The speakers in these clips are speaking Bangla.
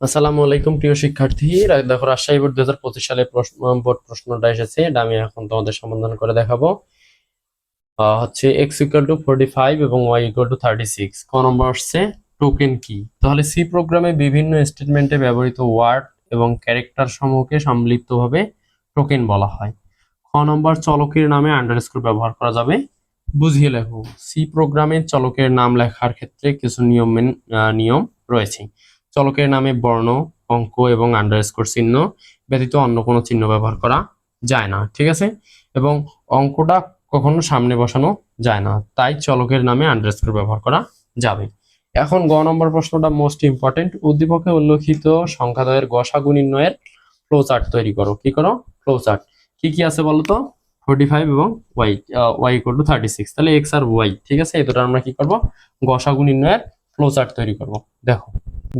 আসসালামু আলাইকুম, প্রিয় শিক্ষার্থী। দেখো, রাজশাহী বোর্ড দুই হাজার পঁচিশ সালে প্রশ্ন বোর্ড প্রশ্নটা এসেছে, এটা আমি এখন তোমাদের সমাধান করে দেখাবো। হচ্ছে X equal to forty five এবং Y equal to thirty six ক নম্বর আসছে টোকেন কি? তাহলে সি প্রোগ্রামে বিভিন্ন স্টেটমেন্টে ব্যবহৃত ওয়ার্ড এবং ক্যারেক্টার সমূহকে সম্মিলিতভাবে টোকেন বলা হয়। খ নম্বর, চলকের নামে আন্ডার আন্ডারস্কোর ব্যবহার করা যাবে। বুঝিয়ে লেখো সি প্রোগ্রামে চলকের নাম লেখার ক্ষেত্রে কিছু নিয়ম নিয়ম রয়েছে। চলকের নামে বর্ণ, অঙ্ক এবং আন্ডারস্কোর চিহ্ন ব্যতীত অন্য কোনো চিহ্ন ব্যবহার করা যায় না, ঠিক আছে? এবং অঙ্কটা কখনো সামনে বসানো যায় না, তাই চলকের নামে আন্ডারস্কোর ব্যবহার করা যাবে। এখন গ নম্বর প্রশ্নটা মোস্ট ইম্পর্টেন্ট উদ্দীপকে উল্লেখিত সংখ্যাদ্বয়ের গসাগু নির্ণয়ের ফ্লো চার্ট তৈরি করো। কি করো? ফ্লো চার্ট কি কি আছে বলো তো? ফোর্টি ফাইভ এবং Y Y equal to thirty six তাহলে এক্স আর ওয়াই ঠিক আছে? এই দুটো আমরা কি করব? গসাগু নির্ণয়ের ফ্লো চার্ট তৈরি করব। দেখো,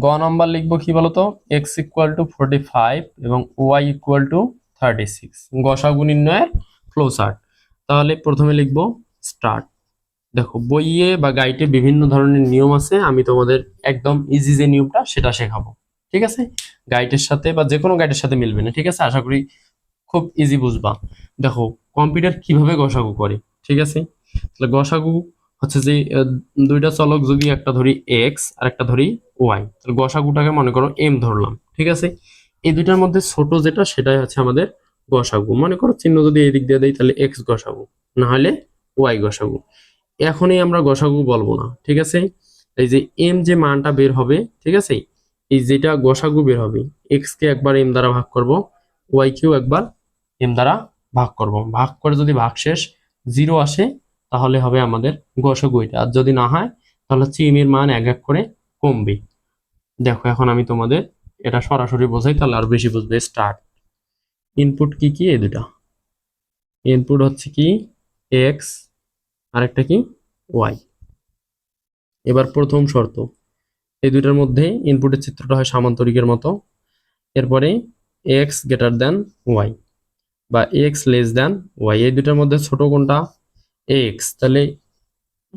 গ নাম্বার লিখব কি বলতো? X equal to forty five এবং Y equal to thirty six গসাগু নির্ণয়ের ফ্লো চার্ট তাহলে প্রথমে লিখব স্টার্ট দেখো, বইয়ে বা গাইডে বিভিন্ন ধরনের নিয়ম আছে, আমি তোমাদের একদম ইজি যে নিয়মটা, সেটা শেখাবো। ঠিক আছে? গাইডের সাথে বা যে কোনো গাইডের সাথে মিলবে না, ঠিক আছে? আশা করি খুব ইজি বুঝবা। দেখো, কম্পিউটার কীভাবে গসাগু করে? ঠিক আছে? তাহলে গসাগু হচ্ছে যে দুইটা চলক যদি একটা ধরি এক্স আর একটা ধরি ওয়াই তাহলে গসাগুটাকে মনে করো এম ধরলাম, ঠিক আছে? এই দুইটার মধ্যে ছোট যেটা, সেটাই হচ্ছে আমাদের গসাগু। মনে করো চিহ্ন যদি এই দিক দিয়ে দেয় তাহলে এক্স গসাগু, না হলে ওয়াই গসাগু। এখনই আমরা গসাগু বলব না, ঠিক আছে? এই যে এম যে মানটা বের হবে, ঠিক আছে? এই যেটা গসাগু বের হবে এক্স কে একবার এম দ্বারা ভাগ করব ওয়াই কেও একবার এম দ্বারা ভাগ করব। ভাগ করে যদি ভাগশেষ জিরো আসে তাহলে হবে আমাদের গসাগু এটা আর যদি না হয়, তাহলে হচ্ছে মান এক এক করে কমবে। দেখো, এখন আমি তোমাদের এটা সরাসরি বোঝাই, তাহলে আরও বেশি বুঝবে। স্টার্ট ইনপুট কি কি? এই দুটা ইনপুট হচ্ছে কি? এক্স আরেকটা কি? ওয়াই এবার প্রথম শর্ত। এই দুইটার মধ্যে ইনপুটের চিত্রটা হয় সামান্তরিকের মতো। এরপরে এক্স গ্রেটার দেন ওয়াই বা এক্স লেস দেন ওয়াই এই দুটার মধ্যে ছোট কোনটা? এক্স, তাহলে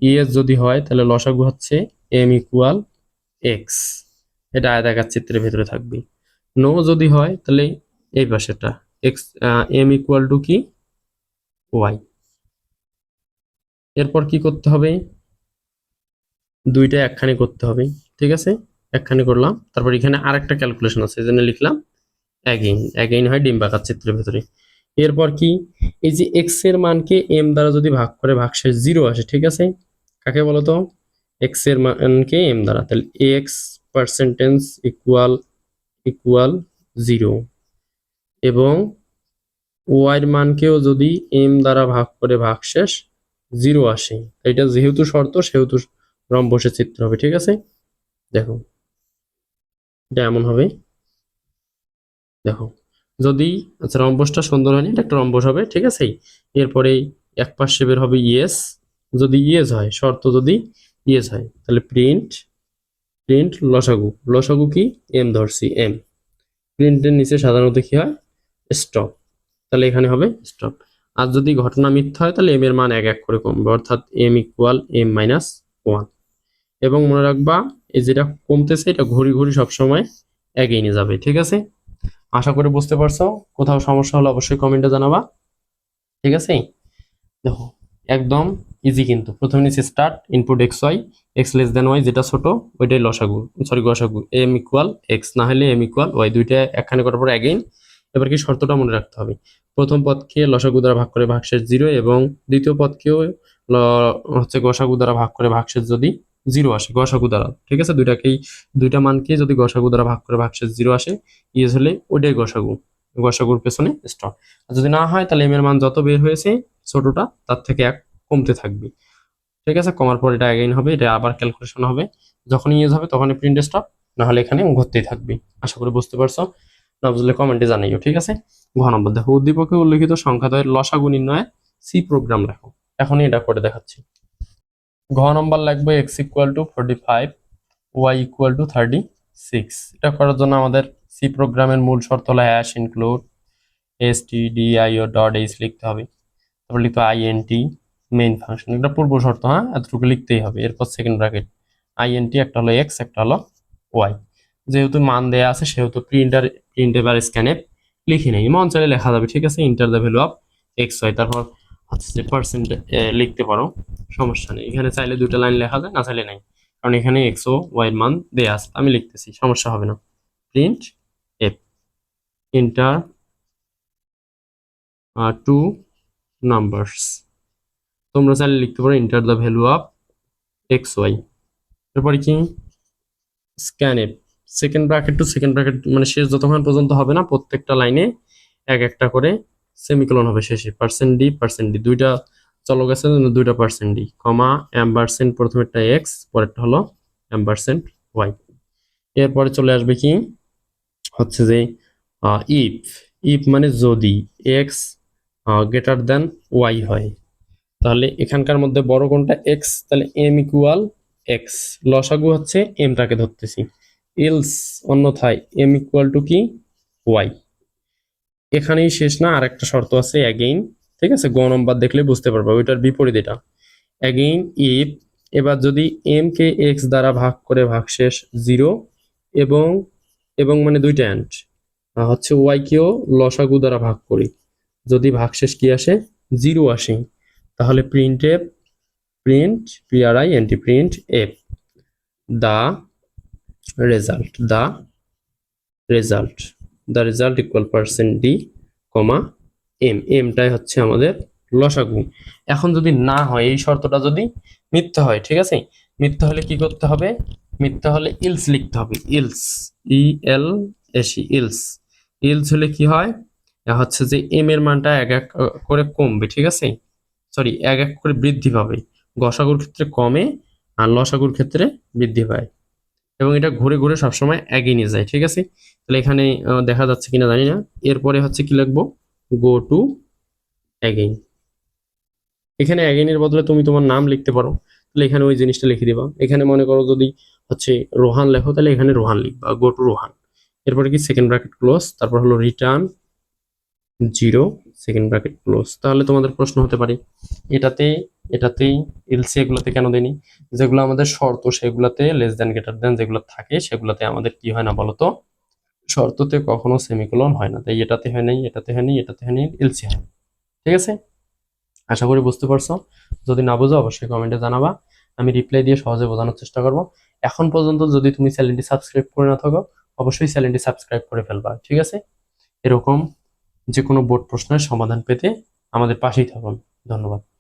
ইএস যদি হয়, তাহলে লসাগু হচ্ছে এম ইকুয়াল এক্স এটা আয়তাকার চিত্রের ভেতরে থাকবে। নো যদি হয়, তাহলে এই পাশেটা এক্স এম ইকুয়াল টু কি? ওয়াই এরপর কি করতে হবে? দুইটা একখানে করতে হবে, ঠিক আছে? একখানে করলাম। তারপর এখানে আরেকটা ক্যালকুলেশন আছে এই জন্য লিখলাম। অ্যাগেইন অ্যাগেইন হয় ডিম্বাকার চিত্রের ভেতরে। এরপর কি? এই যে এক্সের মানকে এম দ্বারা যদি ভাগ করে ভাগশেষ জিরো আসে, ঠিক আছে? কাকে বলতো? এক্সের মানকে এম দ্বারা। তাহলে X percentage equal equal zero এবং ওয়াই এর মানকেও যদি এম দ্বারা ভাগ করে ভাগশেষ জিরো আসে এটা যেহেতু শর্ত, সেহেতু রম্বসের চিত্র হবে, ঠিক আছে? দেখো, এটা এমন হবে। দেখো যদি আচ্ছা রম্বসটা সুন্দর হয়নি, এটা একটা রম্বস হবে, ঠিক আছে? এরপরে এক পাশে বের হবে ইয়েস, যদি ইয়েস হয়, শর্ত যদি ইয়েস হয়, তাহলে প্রিন্ট প্রিন্ট লসাগু লসাগু কি? এম ধরছি, এম। প্রিন্টের নিচে সাধারণত কি হয়? স্টপ। তাহলে এখানে হবে স্টপ। আর যদি ঘটনা মিথ্যা হয়, তাহলে এম এর মান এক এক করে কমবে, অর্থাৎ M equal M minus one এবং মনে রাখবা, এই যেটা কমতেছে, এটা ঘড়ি ঘড়ি সবসময় এগিয়ে নিয়ে যাবে, ঠিক আছে? আশা করে বুঝতে পারছ। কোথাও সমস্যা হলে অবশ্যই কমেন্টে জানাবা। ঠিক আছে? দেখো, একদম ইজি কিন্তু। প্রথমে নিচে start input X Y X less than Y যেটা ছোট, ওইটাই লসাগু। সরি গসাগু। এম ইকুয়াল এক্স না হলে এম ইকুয়াল ওয়াই দুইটা একখানে করার পর অ্যাগেইন এবার কি শর্তটা মনে রাখতে হবে? প্রথম পদকে লসাগু দ্বারা ভাগ করে ভাগশেষ জিরো এবং দ্বিতীয় পদকেও হচ্ছে গসাগু দ্বারা ভাগ করে ভাগশেষ যদি জিরো আসে, গসাগু দ্বারা। ঠিক আছে? দুইটাকেই দুইটা মানকে যদি গসাগু দ্বারা ভাগ করে ভাগশেষ জিরো আসে ইয়েস হলে ওইটাই গসাগু। গসাগুর পেছনে স্টপ আর যদি না হয়, তাহলে এম এর মান যত বের হয়েছে, ছোটটা, তার থেকে এক কমতে থাকবে। ঠিক আছে? কমার পর এটা অ্যাগেইন হবে, এটা আবার ক্যালকুলেশন হবে। যখন ইউজ হবে, তখনই প্রিন্ট স্টপ না হলে এখানে ঘুরতেই থাকবে। আশা করি বুঝতে পারছ? না বুঝলে কমেন্টে জানাইও ঠিক আছে? ঘ নম্বর, দেখো, উদ্দীপকে উল্লেখিত সংখ্যাদ্বয়ের লসাগু নির্ণয়ে সি প্রোগ্রাম লেখো। এখনই এটা করে দেখাচ্ছি। ঘ নম্বর লাগবে X equal to forty five Y equal to thirty six এটা করার জন্য আমাদের সি প্রোগ্রামের মূল শর্ত হলো hash include S T D I O dot H লিখতে হবে। তারপর লিখতে আই এন মেইন ফাংশন এটা পূর্ব শর্ত হ্যাঁ? এতটুকু লিখতেই হবে। এরপর second bracket I N T একটা হলো এক্স একটা হলো ওয়াই যেহেতু মান দেয়া আছে, সেহেতু প্রিন্টার প্রিন্ট এবার স্ক্যানে লিখি নেই। মন লেখা যাবে, ঠিক আছে? Enter the value of X Y তারপর হচ্ছে পার্সেন্ট লিখতে পারো, সমস্যা নেই। এখানে চাইলে দুটো লাইন লেখা যায়, না চাইলে নাই। কারণ এখানে এক্স ও ওয়াই এর মান দেয়া আছে আমি লিখতেছি, সমস্যা হবে না। Print F enter two numbers তোমরা চাইলে লিখতে পারো enter the value of X Y এরপরে কি? Scan F second bracket to second bracket মানে শেষ যতক্ষণ পর্যন্ত হবে না, প্রত্যেকটা লাইনে এক একটা করে সেমিকোলন হবে শেষে পার্সেন্ট ডি পার্সেন্ট ডি দুইটা চলক আছে দুইটা percent D comma M percent প্রথমেরটা x পরেরটা হলো এম পার্সেন্ট ওয়াই এরপরে চলে আসবে কি? হচ্ছে যে ইফ ইফ মানে যদি এক্স গ্রেটার দেন ওয়াই হয়। তাহলে এখানকার মধ্যে বড় কোনটা? এক্স তাহলে এম ইকুয়াল এক্স লসাগু হচ্ছে এমটাকে ধরতেছি। ইলস অন্যথায় এম ইকুয়াল টু কি? ওয়াই এখানেই শেষ না আর একটা শর্ত আছে অ্যাগেইন ঠিক আছে? গ নম্বর দেখলে বুঝতে পারবে, ওইটার বিপরীত এটা। অ্যাগেইন ইফ এবার যদি এম কে এক্স দ্বারা ভাগ করে ভাগশেষ জিরো এবং এবং মানে দুইটা অ্যান্ড হচ্ছে ওয়াই কেও লসাগু দ্বারা ভাগ করি। যদি ভাগশেষ কি আসে? জিরো আসে। তাহলে print F print P R I N T print F the result the result the result equal percent D comma M এমটাই হচ্ছে আমাদের লসাগু। এখন যদি না হয়, এই শর্তটা যদি মিথ্যা হয়, ঠিক আছে? মিথ্যা হলে কি করতে হবে? মিথ্যা হলে ইলস লিখতে হবে। Else E L AC else. Else হলে কি হয়? হচ্ছে যে এম এর মানটা এক এক করে কমবে, ঠিক আছে? সরি এক এক করে বৃদ্ধি পাবে। গসাগুর ক্ষেত্রে কমে আর লসাগুর ক্ষেত্রে বৃদ্ধি পায়। এবং এটা ঘুরে ঘুরে সবসময় এগিয়ে নিয়ে যায়, ঠিক আছে? তাহলে এখানে দেখা যাচ্ছে কিনা জানি না। এরপরে হচ্ছে কি লাগবো গো টু অ্যাগেইন এখানে অ্যাগেইনের বদলে তুমি তোমার নাম লিখতে পারো। তাহলে এখানে ওই জিনিসটা লিখে দিবা। এখানে মনে করো যদি হচ্ছে রোহান লেখো, তাহলে এখানে রোহান লিখবা। Go to Rohan. এরপরে কি? সেকেন্ড ব্র্যাকেট ক্লোজ তারপর হলো return zero second bracket close তাহলে তোমাদের প্রশ্ন হতে পারে, এটাতে, এটাতেই এলসি এগুলোতে কেন দেনি যেগুলো আমাদের শর্ত, সেগুলোতে লেস দেন গ্রেটার দেন যেগুলো থাকে, সেগুলোতে আমাদের কি হয় না বলতো? শর্ততে কখনো সেমিকোলন হয় না। তাই এটাতে হয় নাই, এটাতে হয় নাই, এটাতে হয় নাই এলসি হয়। ঠিক আছে? আশা করি বুঝতে পারছ। যদি না বুঝো, অবশ্যই কমেন্টে জানাবা। আমি রিপ্লাই দিয়ে সহজে বোঝানোর চেষ্টা করব। এখন পর্যন্ত যদি তুমি চ্যানেলটি সাবস্ক্রাইব করে না থাকো, অবশ্যই চ্যানেলটি সাবস্ক্রাইব করে ফেলবা। ঠিক আছে? এরকম যে কোনো বোর্ড প্রশ্নের সমাধান পেতে আমাদের পাশেই থাকুন। ধন্যবাদ।